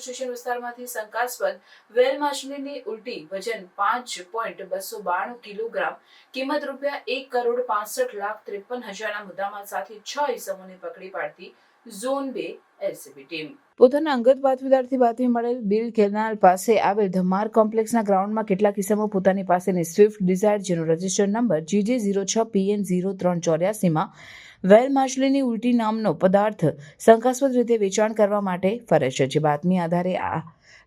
Police station વિસ્તારમાંથી શંકાસ્પદ વેલ માછલીની ઉલટી વજન પાંચ પોઈન્ટ બસો બાણું કિલોગ્રામ, કિંમત રૂપિયા એક કરોડ પાસઠ લાખ ત્રેપન હજારના મુદ્દામાલ સાથે છ ઇસમોને પકડી પાડતી ઝોન બે એલસીબી ટીમ. પોતાના અંગત બાતમીદારથી બાતમી મળેલ બિલ કેનાલ પાસે આવેલ ધમાર કોમ્પ્લેક્સના ગ્રાઉન્ડમાં કેટલાક કિસ્સામાં પોતાની પાસેની સ્વિફ્ટ ડિઝાયર જેનો રજિસ્ટર્ડ નંબર જીજે ઝીરો છ પીએન ઝીરો ત્રણ ચોર્યાસીમાં વેલ માછલીની ઉલટી નામનો પદાર્થ શંકાસ્પદ રીતે વેચાણ કરવા માટે ફરે છે. જે બાતમી આધારે આ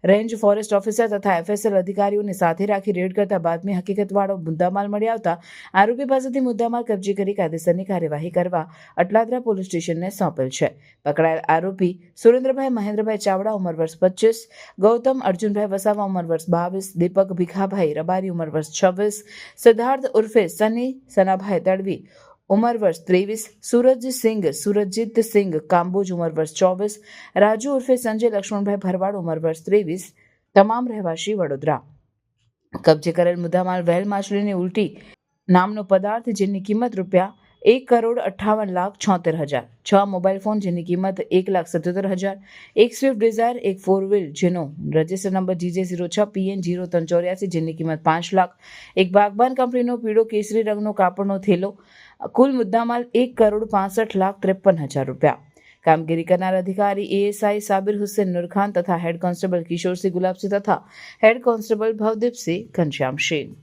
રેન્જ ફોરેસ્ટ ઓફિસર તથા એફએસએલ અધિકારીઓને સાથે રાખી રેડ કરતા બાદમી હકીકતવાળો મુદ્દામાલ મળી આવતા આરોપી પાસેથી મુદ્દામાલ કબજે કરી કાયદેસરની કાર્યવાહી કરવા અટલાદરા પોલીસ સ્ટેશનને સોંપેલ છે. પકડાયેલ આરોપી સુરેન્દ્રભાઈ, મહેન્દ્રભાઈ ચાવડા ઉંમર વર્ષ પચીસ ગૌતમ અર્જુનભાઈ વસાવા ઉંમર વર્ષ બાવીસ, દીપક ભીખાભાઈ રબારી ઉંમર વર્ષ છવ્વીસ, સિદ્ધાર્થ ઉર્ફે સની, સનાભાઈ તડવી ઉંમર વર્ષ ત્રેવીસ સૂરજ સિંઘ સુરજીત સિંઘ કાંબોજ ઉંમર વર્ષ ચોવીસ, રાજુ ઉર્ફે સંજય લક્ષ્મણભાઈ ભરવાડ ઉંમર વર્ષ ત્રેવીસ, તમામ રહેવાસી વડોદરા. કબજે કરેલ મુદ્દામાલ વહેલ માછલીની ઉલટી નામનો પદાર્થ જેની કિંમત રૂપિયા એક કરોડ અઠ્ઠાવન લાખ છોતેર હજાર. છ મોબાઈલ ફોન જેની કિંમત એક લાખ સત્યોતેર હજાર. એક સ્વિફ્ટ ડિઝાયર, એક ફોર વ્હીલ જેનો રજિસ્ટર નંબર જીજે ઝીરો છ પીએન ઝીરો ત્રણ ચોર્યાસી જેની કિંમત પાંચ લાખ. એક બાગબાન કંપનીનો પીળો કેસરી રંગનો કાપડનો થેલો. કુલ મુદ્દામાલ એક કરોડ પાસઠ લાખ ત્રેપન હજાર રૂપિયા. કામગીરી કરનાર અધિકારી એએસઆઈ સાબિર હુસેન નુરખાન તથા હેડ કોન્સ્ટેબલ કિશોરસિંહ ગુલાબસિંહ તથા હેડ કોન્સ્ટેબલ ભવદીપસિંહ ઘનશ્યામસિંહ